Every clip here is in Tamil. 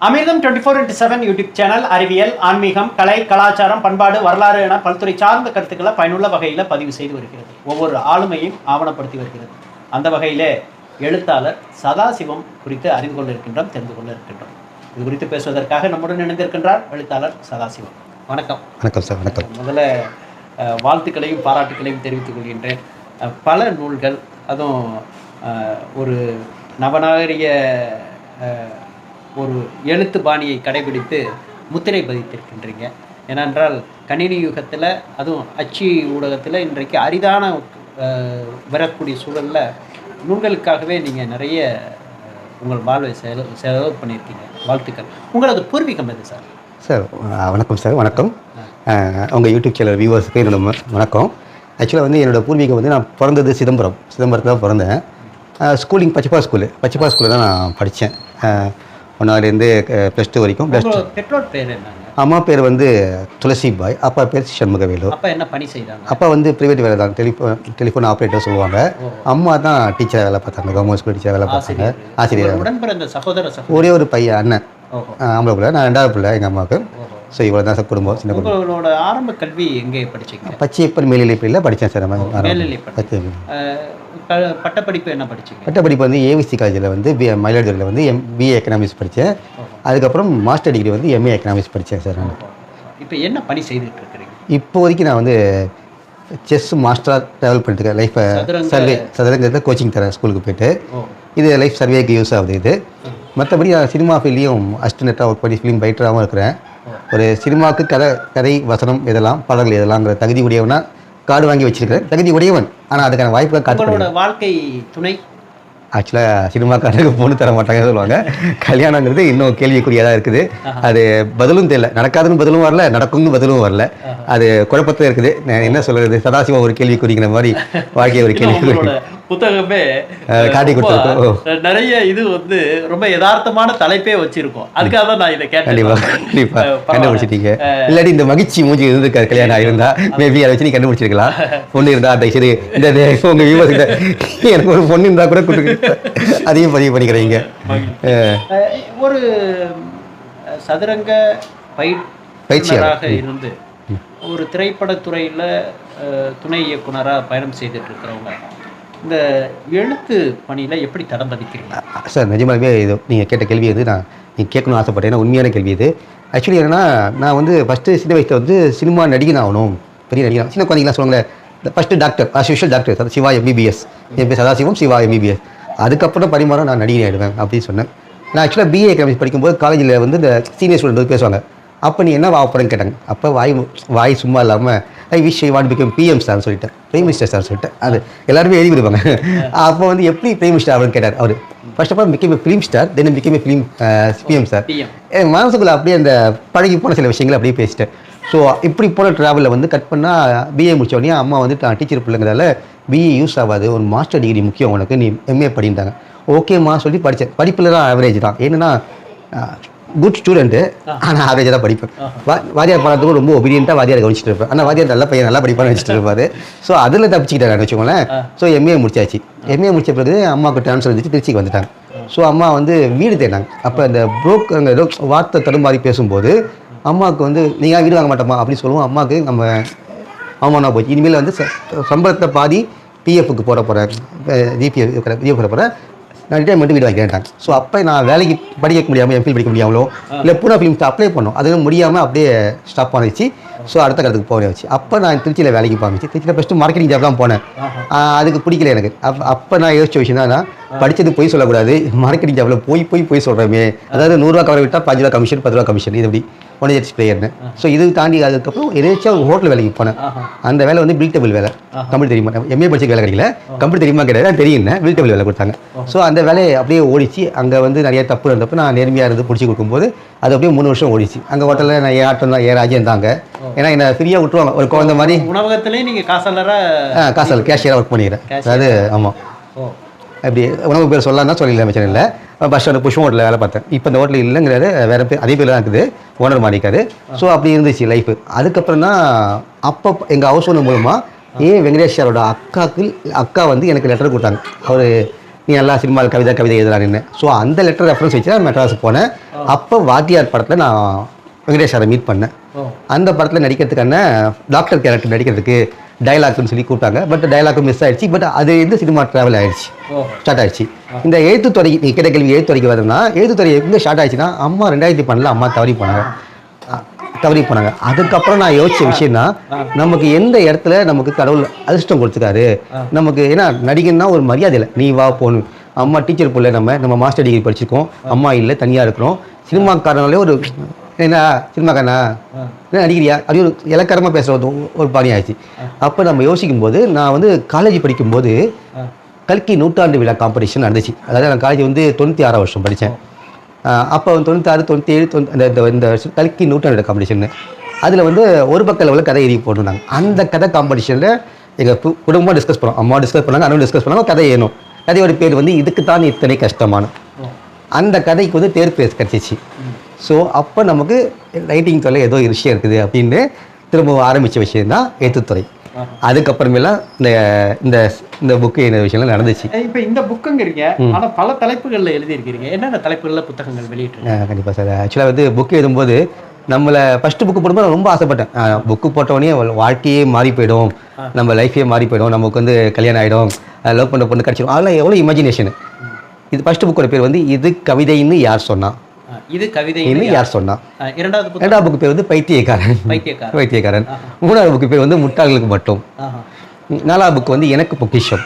Amirtham twenty four into seven YouTube channel அறிவியல் ஆன்மீகம் கலை கலாச்சாரம் பண்பாடு வரலாறு என பல்துறை சார்ந்த கருத்துக்களை பயனுள்ள வகையில் பதிவு செய்து வருகிறது. ஒவ்வொரு ஆளுமையும் ஆவணப்படுத்தி வருகிறது. அந்த வகையிலே எழுத்தாளர் சதாசிவம் குறித்து அறிந்து கொள்ள இருக்கின்றோம் தெரிந்து கொள்ள இருக்கின்றோம் இது குறித்து பேசுவதற்காக நம்முடன் இணைந்திருக்கின்றார் எழுத்தாளர் சதாசிவம். வணக்கம். வணக்கம் சார் வணக்கம். முதல்ல வாழ்த்துக்களையும் பாராட்டுக்களையும் தெரிவித்துக் கொள்கின்றேன். பல நூல்கள் அதுவும் ஒரு நவநாகரிக அஹ், ஒரு எழுத்து பாணியை கடைபிடித்து முத்திரை பதித்திருக்கின்றீங்க. ஏனென்றால் கணினி யுகத்தில் அதுவும் அச்சு ஊடகத்தில் இன்றைக்கு அரிதான வரக்கூடிய சூழலில் நூல்களுக்காகவே நீங்கள் நிறைய உங்கள் வாழ்வை செலவு செலவு பண்ணியிருக்கீங்க. வாழ்த்துக்கள். உங்களது பூர்வீகம் எது சார்? சார் வணக்கம் சார் வணக்கம். உங்கள் யூடியூப் சேனல் வியூவர்ஸுக்கு என்னோட வணக்கம். ஆக்சுவலாக வந்து என்னோட பூர்வீகம் வந்து நான் பிறந்தது சிதம்பரம். சிதம்பரத்தில் தான் பிறந்தேன். ஸ்கூலிங் பச்சப்பா ஸ்கூலு பச்சப்பா ஸ்கூலில் தான் நான் படித்தேன். ஒன்றாவதுலேருந்து ப்ளஸ் டூ வரைக்கும் ப்ளஸ் டூ பெற்றோர் பேர் என்னங்க அம்மா பேர் வந்து துளசி பாய் அப்பா பேர் சண்முகவேலு அப்பா என்ன பணி செய்தாங்க? அப்பா வந்து ப்ரைவேட் வேலை தான் டெலிஃபோன் டெலிஃபோன் ஆப்ரேட்டர் சொல்லுவாங்க. அம்மா தான் டீச்சர் வேலை பார்த்தாங்க கவர்மெண்ட் ஸ்கூல் டீச்சர் வேலை பார்த்தாங்க. ஆசிரியர். ஒரே ஒரு பையன் அண்ணன். ஆம்பளை பிள்ளை. நான் ரெண்டாவது பிள்ளை எங்கள் அம்மாவுக்கு. ஸோ இவ்வளோ தான் சார் குடும்பம் சின்ன குடும்பம். ஆரம்ப கல்வி எங்கே படிச்சீங்க? பச்சையப்பன் மேல்நிலைப்பள்ளியில் படித்தேன் சார் நம்ம பட்டப்படிப்பு என்ன படிச்சீங்க? பட்டப்படிப்பு வந்து ஏவிசி காலேஜில் வந்து பி மயிலாடுதுறையில் வந்து எம் பிஏ எக்கனாமிக்ஸ் படித்தேன் அதுக்கப்புறம் மாஸ்டர் டிகிரி வந்து எம்ஏ எக்கனாமிக்ஸ் படித்தேன் சார் நான். இப்போ என்ன பணி செய்துட்டு இருக்கிறீங்க இப்போதைக்கு நான் வந்து செஸ் மாஸ்டராக ட்ராவல் பண்ணிட்டு இருக்கேன் லைஃப் சதுரங்க- சர்வே சதுரங்கத்தில் கோச்சிங் தரேன் ஸ்கூலுக்கு போயிட்டு. இது லைஃப் சர்வேக்கு யூஸ் ஆகுது இது. மற்றபடி நான் சினிமா ஃபீல்ட்லேயும் அசிஸ்டண்ட்டாக ஒர்க் பண்ணி ஃபிலிம் ரைட்டராகவும் இருக்கிறேன். ஒரு சினிமாவுக்கு கதை கதை வசனம் இதெல்லாம் பாடல்கள் இதெல்லாங்கிற தகுதி உடையவனா கார்டு வாங்கி வச்சிருக்கிறேன் தகுதி உடையவன். ஆனால் அதுக்கான வாய்ப்புகளை காத்து வாழ்க்கை துணை? ஆக்சுவலாக சினிமாக்காரருக்கு பொண்ணு தர மாட்டாங்கன்னு சொல்லுவாங்க. கல்யாணங்கிறது இன்னும் கேள்விக்குறியாக தான் இருக்குது அது பதிலும் தெரியல. நடக்காதுன்னு பதிலும் வரல நடக்கும்னு பதிலும் வரல. அது குழப்பத்தில் இருக்குது. நான் என்ன சொல்றது? சதாசிவம் ஒரு கேள்விக்குறிங்கிற மாதிரி வாழ்க்கை ஒரு கேள்விக்குறி புத்தகமே காட்டி கொடுத்திருக்கோம். நிறைய இது வந்து ரொம்ப யதார்த்தமான தலைப்பே வச்சிருக்கோம். அதுக்காக தான் நான் இதை கேட்டேன். கண்டிப்பா. கண்டுபிடிச்சிட்டீங்க. இல்லாட்டி இந்த மகிழ்ச்சி மூஞ்சி இருந்திருக்காரு கல்யாணம் ஆயிருந்தா. மேபி அதை வச்சு நீ கண்டுபிடிச்சிருக்கலாம். பொண்ணு இருந்தா அதை சரி இந்த உங்க வியூவர்ஸ் எனக்கு ஒரு பொண்ணு இருந்தா கூட கொடுங்க. அதையும் பதிவு பண்ணிக்கிறீங்க. ஒரு சதுரங்க. பயிற்சியாளராக இருந்து ஒரு திரைப்படத்துறையில் துணை இயக்குனராக பயணம் செய்துட்டு இருக்கிறவங்க. இந்த எழுத்து பணியில் எப்படி தடம் பதிக்கிறீங்க சார் நிஜமாவே இது நீங்கள் கேட்ட கேள்வி வந்து நான் நீங்கள் கேட்கணும்னு ஆசைப்பட்டேன். ஏன்னா உண்மையான கேள்வி இது. ஆக்சுவலி என்னன்னா நான் வந்து ஃபஸ்ட்டு சின்ன வயசில் வந்து சினிமா நடிகன் ஆகணும். பெரிய நடிகன் சின்ன குழந்தைங்களாம் சொல்லுவாங்களே first doctor as usual doctor Siva MBBS என் பேர் சதாசிவம் சிவா எம்பிபிஎஸ் அதுக்கப்புறம் பரிமாறம் நான் நடிகன் ஆகிடுவேன் அப்படின்னு சொன்னேன். நான் ஆக்சுவலாக பிஏ எக்கனாமிக்ஸ் படிக்கும்போது காலேஜில் வந்து இந்த சீனியர் ஸ்டூடெண்ட் வந்து பேசுவாங்க. அப்போ நீ என்ன ஆகப்படுன்னு கேட்டாங்க. அப்போ வாய் வாய் சும்மா இல்லாமல் I wish I want become PM sir சொல்லிட்டேன். பிரைம் மினிஸ்டர் சார் சொல்லிட்டேன். அது எல்லாருமே எழுதி கொடுப்பாங்க. அப்போ வந்து எப்படி பிரைம் மினிஸ்டர் அப்படின்னு கேட்டார் அவர். First of all became film star then became film PM sir என் மனசுக்குள்ள அப்படியே அந்த பழகி போன சில விஷயங்களை அப்படியே பேசிட்டேன். ஸோ இப்படி போன ட்ராவலில் வந்து கட் பண்ணால் பிஏ முடிச்ச உடனே அம்மா வந்து நான் டீச்சர் பிள்ளைங்கிறதால பிஏ யூஸ் ஆகாது. ஒரு மாஸ்டர் டிகிரி முக்கியம் உனக்கு. நீ எம்ஏ படின்ட்டாங்க ஓகேம்மா சொல்லி படித்தேன் படிப்பில் தான் ஆவரேஜ் தான். என்னன்னா குட் ஸ்டூடெண்ட்டு ஆனால் ஆவரேஜாக தான் படிப்பேன். வா- வாத்தியார் பாடத்துக்கும் ரொம்ப ஒபீடியண்ட்டாக வாத்தியார் கவனிச்சிட்டு இருப்பேன். ஆனால் வாத்தியார் நல்ல பையன் நல்லா படிப்பான்னு வச்சுட்டு இருப்பாரு. ஸோ அதில் தப்பிச்சுக்கிட்டாங்க வச்சுக்கோங்களேன். ஸோ எம்ஏ முடிச்சாச்சு. எம்ஏ முடிச்ச பிறகு அம்மாவுக்கு ட்ரான்ஸ்ஃபர் வந்துச்சு திருச்சிக்கு வந்துட்டாங்க. ஸோ அம்மா வந்து வீடு தேடினாங்க. அப்போ அந்த புரோக் அங்கே ஏதோ வார்த்தை தடுமாறி பேசும்போது அம்மாவுக்கு வந்து நீங்கள் வீடு வாங்க மாட்டோமா அப்படின்னு சொல்லுவோம். அம்மாவுக்கு நம்ம அவமானம் போச்சு. இனிமேல் வந்து சம்பளத்தை பாதி பிஎஃப்க்கு போட போகிறேன் ஜிபிஎஃப் ஜிஎஃப் போட போகிறேன் நான் ரிட்டைர்மெண்ட் வீடு வாங்கிட்டேன் ஸோ அப்போ நான் வேலைக்கு படிக்க முடியாமல் எம்பில் படிக்க முடியாமலோ இல்லை பூனா ஃபிலிம்ஸ் அப்ளை பண்ணோம் அதுவும் முடியாமல் அப்படியே ஸ்டாப் பண்ணிச்சு ஸோ அடுத்த கட்டத்துக்கு போக வச்சு அப்போ நான் திருச்சியில் வேலைக்கு போச்சு திருச்சியில் ஃபஸ்ட்டு மார்க்கெட்டிங் ஜாப் தான் போனேன். அதுக்கு பிடிக்கல எனக்கு. அப்போ அப்போ நான் யோசிச்ச விஷயம் தான் படித்தது போய் சொல்லக்கூடாது. மார்க்கெட்டிங் ஜாப்பில் போய் போய் போய் சொல்கிறோமே அதாவது நூறுரூவா கவரை விட்டால் பாஞ்சு ரூபா கமிஷன் பத்து ரூபா கமிஷன் இது எப்படி? ஒன் ஹெச் பிளேயர்னு ஸோ இது தாண்டி அதுக்கப்புறம் எதாச்சும் ஒரு ஹோட்டல் வேலைக்கு போனேன். அந்த வேலை வந்து பில் டேபிள் வேலை. கம்ப்யூட்டர் தெரியுமா? எம்ஏ படிச்ச வேலை கிடைக்கல. கம்ப்யூட்டர் தெரியுமா கிடையாது. தெரியும் பில் டேபிள் வேலை கொடுத்தாங்க. ஸோ அந்த வேலையை அப்படியே ஓடிச்சு அங்கே வந்து நிறைய தப்பு இருந்தப்போ நான் நேர்மையாக இருந்து பிடிச்சி கொடுக்கும்போது அது அப்படியே மூணு வருஷம் ஓடிச்சு. அங்கே ஹோட்டலில் நான் ஏன் ஆட்டம் தான் ஏன் ராஜ்யம் தாங்க ஏன்னா என்னை ஃப்ரீயாக விட்டுருவாங்க. ஒரு குழந்தை மாதிரி. உணவகத்திலே நீங்க காசாளரா ஆ, காசால் கேஷியராக ஒர்க் பண்ணிக்கிறேன். அதாவது ஆமாம் அப்படி உணவு பேர் சொல்லலாம் தான் சொல்லிடலாம் பிரச்சனை இல்லை. பஸ் ஸ்டாண்டு புஷ்பம் ஹோட்டலில் வேலை பார்த்தேன். இப்போ இந்த ஹோட்டல் இல்லைங்கிறாரு வேற பேர் அதே பேர் தான் இருக்குது. ஓனர் மாறிக்காரு ஸோ அப்படி இருந்துச்சு லைஃப் அதுக்கப்புறம் தான் அப்போ எங்கள் ஹவுஸ் ஓனர் மூலமாக ஏ வெங்கடேஷ் சாரோட அக்காக்கு அக்கா வந்து எனக்கு லெட்டர் கொடுத்தாங்க. அவர் நீ நல்லா சினிமாவில் கவிதை கவிதை எழுதுறாருன்னு ஸோ அந்த லெட்டர் ரெஃபரன்ஸ் வச்சு தான் மெட்ராஸ் போனேன். அப்போ வாத்தியார் படத்தில் நான் வெங்கடேஷ் சாரை மீட் பண்ணேன் அந்த படத்தில் நடிக்கிறதுக்கான டாக்டர் கேரக்டர் நடிக்கிறதுக்கு டயலாக்னு சொல்லி கூப்பிட்டாங்க. பட் டயலாக் மிஸ் ஆயிடுச்சு. பட் அது இந்த சினிமா ட்ராவல் ஆயிடுச்சு. ஸ்டார்ட் ஆயிடுச்சு. இந்த எழுத்துத்துறை நீ கேட்ட கேள்வி எழுத்துத்துறைக்கு வரதுன்னா எழுத்துத்துறை எங்கே ஸ்டார்ட் ஆயிடுச்சுன்னா அம்மா ரெண்டாயிரத்தி பன்னெண்டில் அம்மா தவறி போனாங்க. தவறி போனாங்க. அதுக்கப்புறம் நான் யோசிச்ச விஷயம்னா நமக்கு எந்த இடத்துல நமக்கு கடவுள் அதிர்ஷ்டம் கொடுத்துருக்காரு நமக்கு ஏன்னா நடிகன்னா ஒரு மரியாதை இல்லை. நீ வா போகணும் அம்மா டீச்சர் பிள்ளை நம்ம நம்ம மாஸ்டர் டிகிரி படிச்சிருக்கோம். அம்மா இல்லை தனியாக இருக்கிறோம். சினிமாக்காரனாலே ஒரு என்ன சினிமாக்காரனா என்ன நடிக்கிறியா? அப்படி ஒரு இலக்கரமாக பேசுகிற ஒரு பாணி ஆயிடுச்சு. அப்போ நம்ம யோசிக்கும் போது நான் வந்து காலேஜ் படிக்கும்போது கல்கி நூற்றாண்டு விழா காம்படிஷன் நடந்துச்சு. அதாவது நான் காலேஜ் வந்து தொண்ணூற்றி ஆறாம் வருஷம் படித்தேன் அப்போ வந்து தொண்ணூத்தாறு தொண்ணூற்றி ஏழு தொண்ணூ இந்த- வருஷம் கல்கி நூற்றாண்டு காம்படிஷன் அதில் வந்து ஒரு பக்க லெவலில் கதை எழுதி போட்டிருந்தாங்க. அந்த கதை காம்படிஷனில் எங்கள் குடும்பமாக டிஸ்கஸ் பண்ணோம். அம்மா டிஸ்கஸ் பண்ணாங்க அண்ணன் டிஸ்கஸ் பண்ணாங்க கதை ஏணும் கதையோட பேர் வந்து இதுக்கு தான் இத்தனை கஷ்டமான. அந்த கதைக்கு வந்து தேர் பேஸ் கிடச்சிச்சு. ஸோ அப்போ நமக்கு ரைட்டிங் தொலை ஏதோ ஒரு விஷயம் இருக்குது அப்படின்னு திரும்ப ஆரம்பித்த விஷயம் தான் எழுத்துத்துறை அதுக்கப்புறமேலாம் இந்த இந்த இந்த புக்கு என்ன விஷயம்லாம் நடந்துச்சு. இப்போ இந்த புக்குங்கிறீங்க ஆனா பல தலைப்புகள்ல எழுதியிருக்கிறீங்க. என்னென்ன தலைப்புகள்ல புத்தகங்கள் வெளியிட்டு கண்டிப்பாக சார். ஆக்சுவலாக வந்து புக்கு எழுதும்போது நம்மளை ஃபஸ்ட்டு புக்கு போடும்போது ரொம்ப ஆசைப்பட்டேன். புக்கு போட்டவொடனே வாழ்க்கையே மாறி போயிடும். நம்ம லைஃபே மாறி போயிடும். நமக்கு வந்து கல்யாணம் ஆகிடும் லவ் பண்ண பொண்ணு கிடச்சிடும் அதெல்லாம் எவ்வளோ இமேஜினேஷன் இது ஃபஸ்ட்டு புக்கோட பேர் வந்து இது கவிதைன்னு யார் சொன்னா? இது கவிதை யார் சொன்னா? இரண்டாவது புத்தகம். ரெண்டாவது புக்கு பேர் வந்து பைத்தியக்காரன். பைத்தியக்காரன். பைத்தியக்காரன். மூணாவது புக்கு பேர் வந்து முட்டாள்களுக்கு மட்டும். நாலாவது புக்கு வந்து எனக்கு பொக்கிஷம்.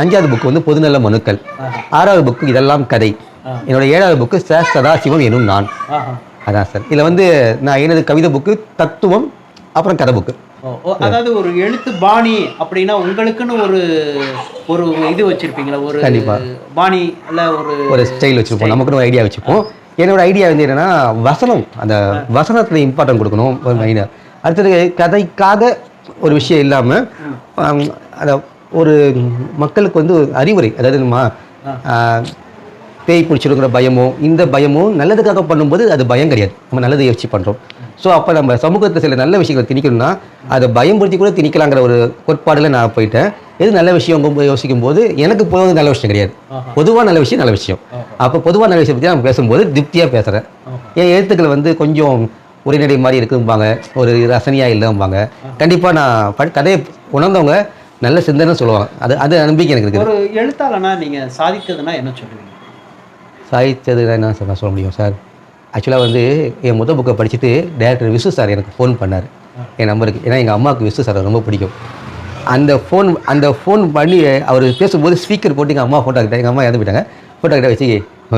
அஞ்சாவது புக்கு வந்து பொதுநல மனுக்கள். ஆறாவது புக்கு இதெல்லாம் கதை. என்னோட ஏழாவது புக்கு ச சதாசிவம் எனும் நான். அதான் சார். இதில் வந்து நான் எனது கவிதை புக்கு தத்துவம் அப்புறம் கதை புக்கு. அதாவது ஒரு எழுத்து பாணி அப்படின்னா உங்களுக்குன்னு ஒரு ஒரு இது வச்சிருப்பீங்களா? ஒரு கண்டிப்பா. பாணி இல்ல ஒரு ஒரு ஸ்டைல் வச்சுருப்போம். நமக்குன்னு ஒரு ஐடியா வச்சுப்போம் என்னோட ஐடியா வந்து என்னன்னா வசனம். அந்த வசனத்தில் இம்பார்ட்டன்ட் கொடுக்கணும். ஒரு அடுத்தது கதைக்காக ஒரு விஷயம் இல்லாமல் அதை ஒரு மக்களுக்கு வந்து ஒரு அறிவுரை. அதாவது நம்ம பேய் பிடிச்சிருக்கிற பயமோ இந்த பயமோ நல்லதுக்காக பண்ணும்போது அது பயம் கிடையாது. நம்ம நல்லதை யோசிச்சு பண்ணுறோம் ஸோ அப்போ நம்ம சமூகத்தில் சில நல்ல விஷயங்களை திணிக்கணும்னா அதை பயம்படுத்தி கூட திணிக்கலாங்கிற ஒரு கோட்பாடில் நான் போயிட்டேன். எது நல்ல விஷயம் யோசிக்கும் போது எனக்கு பொதுவாக நல்ல விஷயம் கிடையாது. பொதுவாக நல்ல விஷயம் நல்ல விஷயம். அப்போ பொதுவாக நல்ல விஷயம் பற்றி நான் பேசும்போது திருப்தியாக பேசுகிறேன் என் எழுத்துக்கள் வந்து கொஞ்சம் உரைநடை மாதிரி இருக்கும்பாங்க. ஒரு ரசனையாக இல்லைம்பாங்க. கண்டிப்பாக நான் கதையை உணர்ந்தவங்க நல்ல சிந்தனை சொல்லுவாங்க. அது அது நம்பிக்கை எனக்கு இருக்குது. ஒரு எழுத்தாளனா நீங்க சாதித்ததுன்னா என்ன சொல்லுவீங்க? சாதித்தது என்ன சார் நான் சொல்ல முடியும் சார்? ஆக்சுவலாக வந்து என் முதல் புக்கை படிச்சுட்டு டேரக்டர் விசு சார் எனக்கு ஃபோன் பண்ணார். என் நம்பருக்கு ஏன்னா எங்கள் அம்மாவுக்கு விசு சார் ரொம்ப பிடிக்கும். அந்த ஃபோன் அந்த ஃபோன் பண்ணி அவர் பேசும்போது ஸ்பீக்கர் போட்டு எங்கள் அம்மா ஃபோட்டோ கிட்ட எங்கள் அம்மா இறந்து போயிட்டாங்க. ஃபோட்டோ கிட்ட வச்சு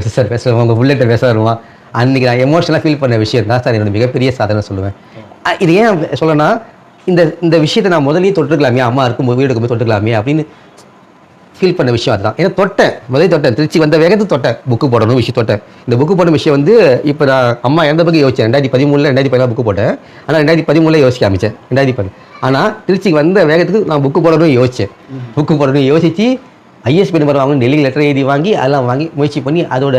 விசு சார் பேசுகிறோம் உங்கள் புள்ளட்ட பேச வருவான் அன்றைக்கி நான் எமோஷனலாக ஃபீல் பண்ண விஷயம் தான் சார் என்னோட மிகப்பெரிய சாதனை சொல்லுவேன். இது ஏன் சொல்லணும்னா இந்த இந்த விஷயத்தை நான் முதலே தொட்டுருக்கலாமே அம்மா இருக்கும் வீடு இருக்கும்போது தொட்டுக்கலாமே அப்படின்னு ஃபீல் பண்ண விஷயம் அதுதான். ஏன்னா தொட்டேன். முதல்ல தொட்டேன். திருச்சி வந்த வேகத்து தொட்டேன். புக்கு போடணும் விஷயம் தொட்டேன். இந்த புக்கு போட விஷயம் வந்து இப்போ நான் அம்மா எந்த பக்கம் யோசிச்சேன். ரெண்டாயிரத்தி பதிமூணில் ரெண்டாயிரத்தி பதினாறு புக்கு போட்டேன். ஆனால் ரெண்டாயிரத்தி பதிமூணில் யோசிக்க ஆரம்பிச்சேன். ரெண்டாயிரத்தி பதி ஆனால் திருச்சிக்கு வந்த வேகத்துக்கு நான் புக்கு போடணும் யோசிச்சேன். புக்கு போடணும் யோசிச்சு ஐஎஸ்பி நம்பர் வாங்கணும் டெல்லி லெட்டர் எழுதி வாங்கி அதெல்லாம் வாங்கி முயற்சி பண்ணி அதோட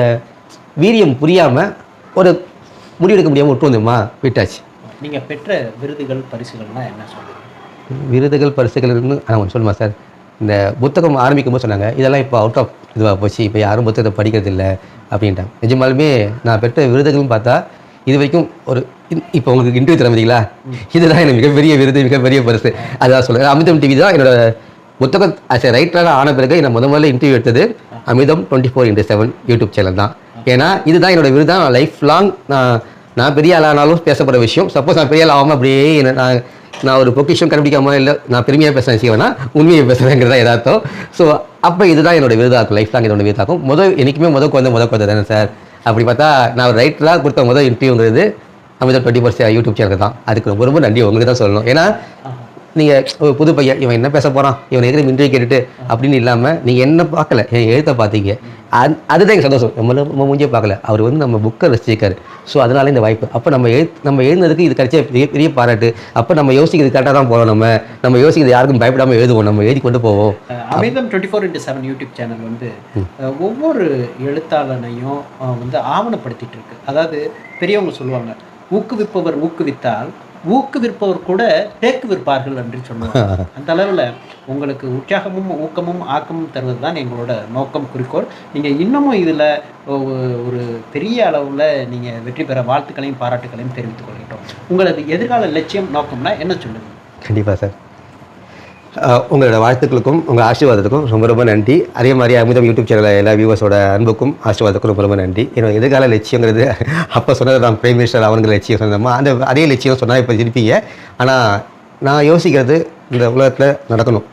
வீரியம் புரியாமல் ஒரு முடிவெடுக்க முடியாமல் விட்டு வந்துமா? விட்டாச்சு. நீங்க பெற்ற விருதுகள் பரிசுகள்னா என்ன சொல்லுவீங்க விருதுகள் பரிசுகள்னு ஒன்று சொல்லுமா சார்? இந்த புத்தகம் ஆரம்பிக்கும் போது சொன்னாங்க இதெல்லாம் இப்போ அவுட் ஆஃப் இதுவாக போச்சு இப்போ யாரும் புத்தகத்தை படிக்கிறதில்ல அப்படின்ட்டாங்க நிஜமாலுமே நான் பெற்ற விருதுகள்னு பார்த்தா இது வரைக்கும் ஒரு இப்போ உங்களுக்கு இன்டர்வியூ தர இதுதான் எனக்கு மிகப்பெரிய விருது மிகப்பெரிய பரிசு. அதான் சொல்லுங்கள் அமிர்தம் டிவி தான் என்னோட புத்தகம் ஆஸ் எ ரைட்டராக ஆன பிறகு நான் முத முதல்ல இன்டர்வியூ எடுத்தது Amirtham twenty four into seven YouTube channel தான். ஏன்னா இதுதான் என்னோட விருது தான் லைஃப் லாங் நான் நான் பெரிய ஆளானாலும் பேசப்படுற விஷயம். சப்போஸ் நான் பெரிய ஆள் ஆகாமல் அப்படியே என்ன- நான் நான் ஒரு பொக்கிஷம் கண்டுபிடிக்காம இல்லை நான் பெருமையாக பேசுகிறேன் செய்வேன்னா உண்மையை பேசுகிறேங்கிறதா எதார்த்தம். ஸோ அப்போ இதுதான் என்னோட விருதாக்கும் லைஃப் லாங் என்னோட விருதாக்கும். முதல் என்றைக்குமே முதல் குழந்தை முதல் குழந்தை தானே சார் அப்படி பார்த்தா நான் ஒரு ரைட்டராக கொடுத்த முதல் இன்டர்வியூங்கிறது அமிர்தம் டுவெண்ட்டி ஃபோர் யூடியூப் சேனல் தான். அதுக்கு ரொம்ப ரொம்ப நன்றி உங்களுக்கு தான் சொல்லணும். ஏன்னா நீங்கள் ஒரு புது பையன் இவன் என்ன பேச போகிறான் இவன் எதிர இன்டர்வியூ கேட்டுட்டு அப்படின்னு இல்லாமல் நீங்கள் என்ன பார்க்கல? என் எழுத்தை பார்த்தீங்க. அது அதுதான் எங்கள் சந்தோஷம். நம்ம நம்ம மூஞ்சியே பார்க்கல. அவர் வந்து நம்ம புக்கை ரசிச்சிருக்காரு. ஸோ அதனால இந்த வாய்ப்பு. அப்போ நம்ம எழு நம்ம எழுந்ததுக்கு இது கிடைச்ச பெரிய பெரிய பாராட்டு. அப்போ நம்ம யோசிக்கிறது கரெக்டாக தான் போகிறோம் நம்ம. நம்ம யோசிக்கிறது யாருக்கும் பயப்படாமல் எழுதுவோம். நம்ம எழுதி கொண்டு போவோம். Amirtham twenty four into seven YouTube channel வந்து ஒவ்வொரு எழுத்தாளனையும் வந்து ஆவணப்படுத்திட்டு இருக்கு. அதாவது பெரியவங்க சொல்லுவாங்க ஊக்குவிப்பவர் ஊக்குவித்தால் ஊக்குவிற்பவர் கூட தேக்கு விற்பார்கள் என்று சொல்லுவாங்க. அந்த அளவில் உங்களுக்கு உற்சாகமும் ஊக்கமும் ஆக்கமும் தருவது தான் எங்களோட நோக்கம் குறிக்கோள். நீங்கள் இன்னமும் இதில் ஒரு பெரிய அளவில் நீங்கள் வெற்றி பெற வாழ்த்துக்களையும் பாராட்டுகளையும் தெரிவித்துக் கொள்கின்றோம். உங்களது எதிர்கால லட்சியம் நோக்கம்னா என்ன சொல்லுங்க? கண்டிப்பாக சார். உங்களோட வாழ்த்துக்களுக்கும் உங்கள் ஆசீர்வாதத்துக்கும் ரொம்ப ரொம்ப நன்றி. அதே மாதிரி அமிர்தம் யூடியூப் சேனலில் எல்லா வியூவர்ஸோட அன்புக்கும் ஆசீர்வாதத்துக்கும் ரொம்ப ரொம்ப நன்றி. என்னோட எதிர்கால லட்சியங்கிறது அப்போ சொன்னது நான் பிரைம் மினிஸ்டர் அவனுங்க லட்சியம் சொன்னோமா அந்த அதே லட்சியம் சொன்னால் இப்போ இருப்பீங்க ஆனால் நான் யோசிக்கிறது இந்த உலகத்தில் நடக்கணும்.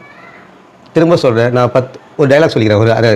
திரும்ப சொல்கிறேன் நான் பத் ஒரு டைலாக் சொல்லிக்கிறேன் ஒரு அதை